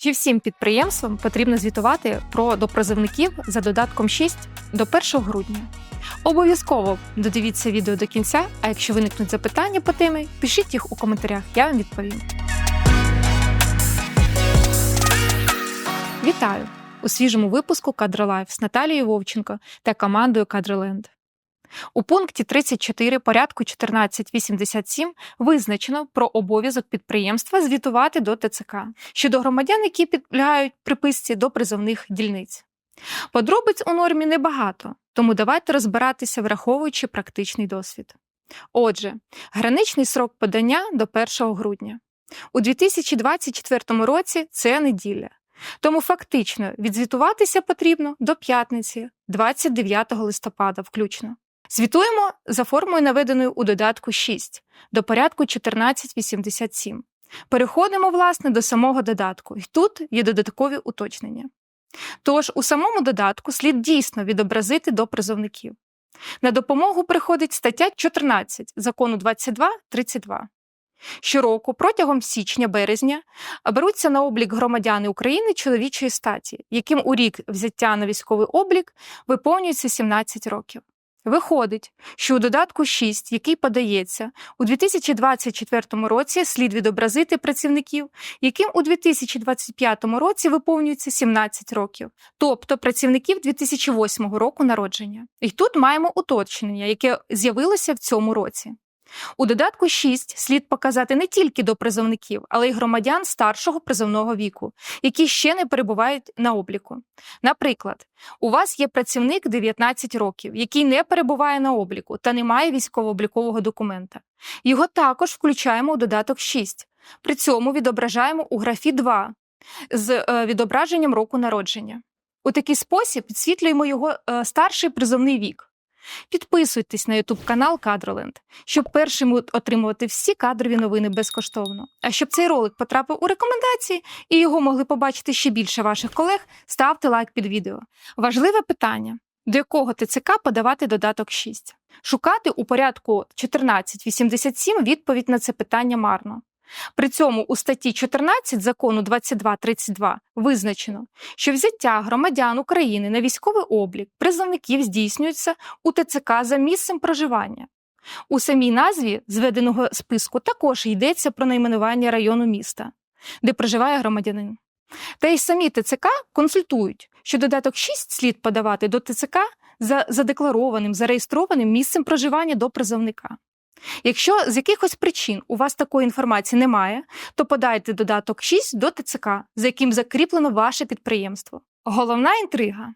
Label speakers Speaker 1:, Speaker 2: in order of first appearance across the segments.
Speaker 1: Чи всім підприємствам потрібно звітувати про допризовників за додатком 6 до 1 грудня? Обов'язково додивіться відео до кінця, а якщо виникнуть запитання по темі, пишіть їх у коментарях, я вам відповім. Вітаю! У свіжому випуску Кадролайф з Наталією Вовченко та командою Кадроленд. У пункті 34 порядку 1487 визначено про обов'язок підприємства звітувати до ТЦК щодо громадян, які підлягають приписці до призовних дільниць. Подробиць у нормі небагато, тому давайте розбиратися, враховуючи практичний досвід. Отже, граничний срок подання до 1 грудня. У 2024 році це неділя. Тому фактично відзвітуватися потрібно до п'ятниці, 29 листопада, включно. Звітуємо за формою, наведеною у додатку 6 до порядку 1487. Переходимо, власне, до самого додатку, і тут є додаткові уточнення. Тож у самому додатку слід дійсно відобразити до призовників. На допомогу приходить стаття 14 закону 22.32. Щороку протягом січня-березня беруться на облік громадяни України чоловічої статі, яким у рік взяття на військовий облік виповнюється 17 років. Виходить, що у додатку 6, який подається, у 2024 році слід відобразити працівників, яким у 2025 році виповнюється 17 років, тобто працівників 2008 року народження. І тут маємо уточнення, яке з'явилося в цьому році. У додатку 6 слід показати не тільки до призовників, але й громадян старшого призовного віку, які ще не перебувають на обліку. Наприклад, у вас є працівник 19 років, який не перебуває на обліку та не має військово-облікового документа. Його також включаємо у додаток 6. При цьому відображаємо у графі 2 з е, відображенням року народження. У такий спосіб підсвітлюємо його е, старший призовний вік. Підписуйтесь на YouTube канал Кадроленд, щоб першими отримувати всі кадрові новини безкоштовно. А щоб цей ролик потрапив у рекомендації і його могли побачити ще більше ваших колег, ставте лайк під відео. Важливе питання: до якого ТЦК подавати додаток 6? Шукати у порядку 1487 відповідь на це питання марно. При цьому у статті 14 закону 2232 визначено, що взяття громадян України на військовий облік призовників здійснюється у ТЦК за місцем проживання. У самій назві зведеного списку також йдеться про найменування району міста, де проживає громадянин. Та й самі ТЦК консультують, що додаток 6 слід подавати до ТЦК за задекларованим, зареєстрованим місцем проживання до призовника. Якщо з якихось причин у вас такої інформації немає, то подайте додаток 6 до ТЦК, за яким закріплено ваше підприємство. Головна інтрига.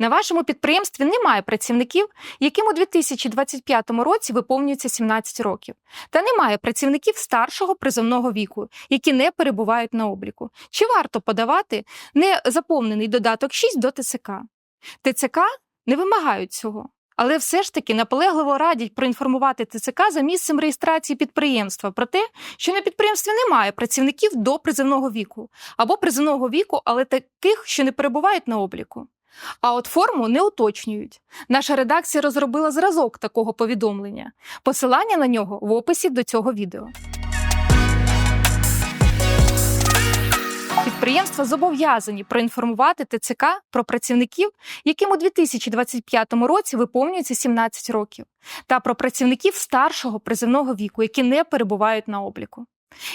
Speaker 1: На вашому підприємстві немає працівників, яким у 2025 році виповнюється 17 років, та немає працівників старшого призовного віку, які не перебувають на обліку. Чи варто подавати незаповнений додаток 6 до ТЦК? ТЦК не вимагають цього але все ж таки наполегливо радять проінформувати ТЦК за місцем реєстрації підприємства про те, що на підприємстві немає працівників до призивного віку або призивного віку, але таких, що не перебувають на обліку. А от форму не уточнюють. Наша редакція розробила зразок такого повідомлення. Посилання на нього в описі до цього відео. Підприємства зобов'язані проінформувати ТЦК про працівників, яким у 2025 році виповнюється 17 років, та про працівників старшого призивного віку, які не перебувають на обліку.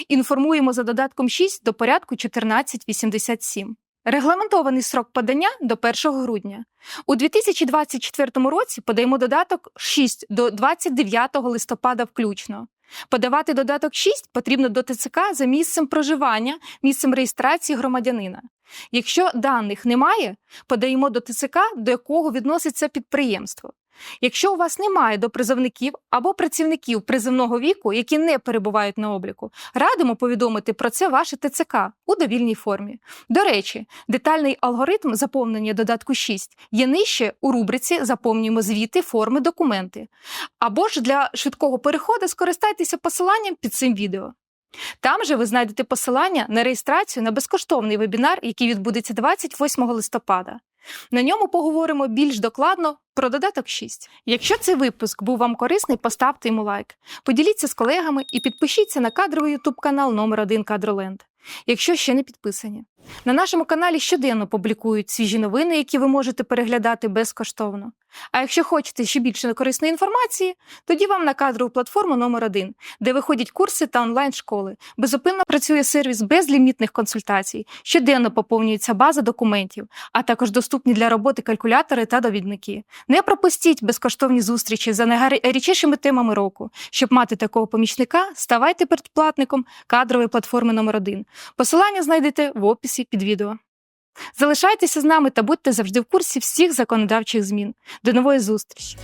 Speaker 1: Інформуємо за додатком 6 до порядку 1487. Регламентований срок подання до 1 грудня. У 2024 році подаємо додаток 6 до 29 листопада включно. Подавати додаток 6 потрібно до ТЦК за місцем проживання, місцем реєстрації громадянина. Якщо даних немає, подаємо до ТЦК, до якого відноситься підприємство. Якщо у вас немає допризовників або працівників призовного віку, які не перебувають на обліку, радимо повідомити про це ваше ТЦК у довільній формі. До речі, детальний алгоритм заповнення додатку 6 є нижче у рубриці Заповнюємо звіти, форми, документи. Або ж для швидкого переходу скористайтеся посиланням під цим відео. Там же ви знайдете посилання на реєстрацію на безкоштовний вебінар, який відбудеться 28 листопада. На ньому поговоримо більш докладно про додаток 6. Якщо цей випуск був вам корисний, поставте йому лайк, поділіться з колегами і підпишіться на кадровий ютуб канал номер 1 Кадроленд. якщо ще не підписані. На нашому каналі щоденно публікують свіжі новини, які ви можете переглядати безкоштовно. А якщо хочете ще більше корисної інформації, тоді вам на кадрову платформу номер 1 де виходять курси та онлайн-школи. Безупинно працює сервіс безлімітних консультацій, щоденно поповнюється база документів, а також доступні для роботи калькулятори та довідники. Не пропустіть безкоштовні зустрічі за найгарячішими темами року. Щоб мати такого помічника, ставайте передплатником кадрової платформи номер 1 Посилання знайдете в описі під відео. Залишайтеся з нами та будьте завжди в курсі всіх законодавчих змін. До нової зустрічі!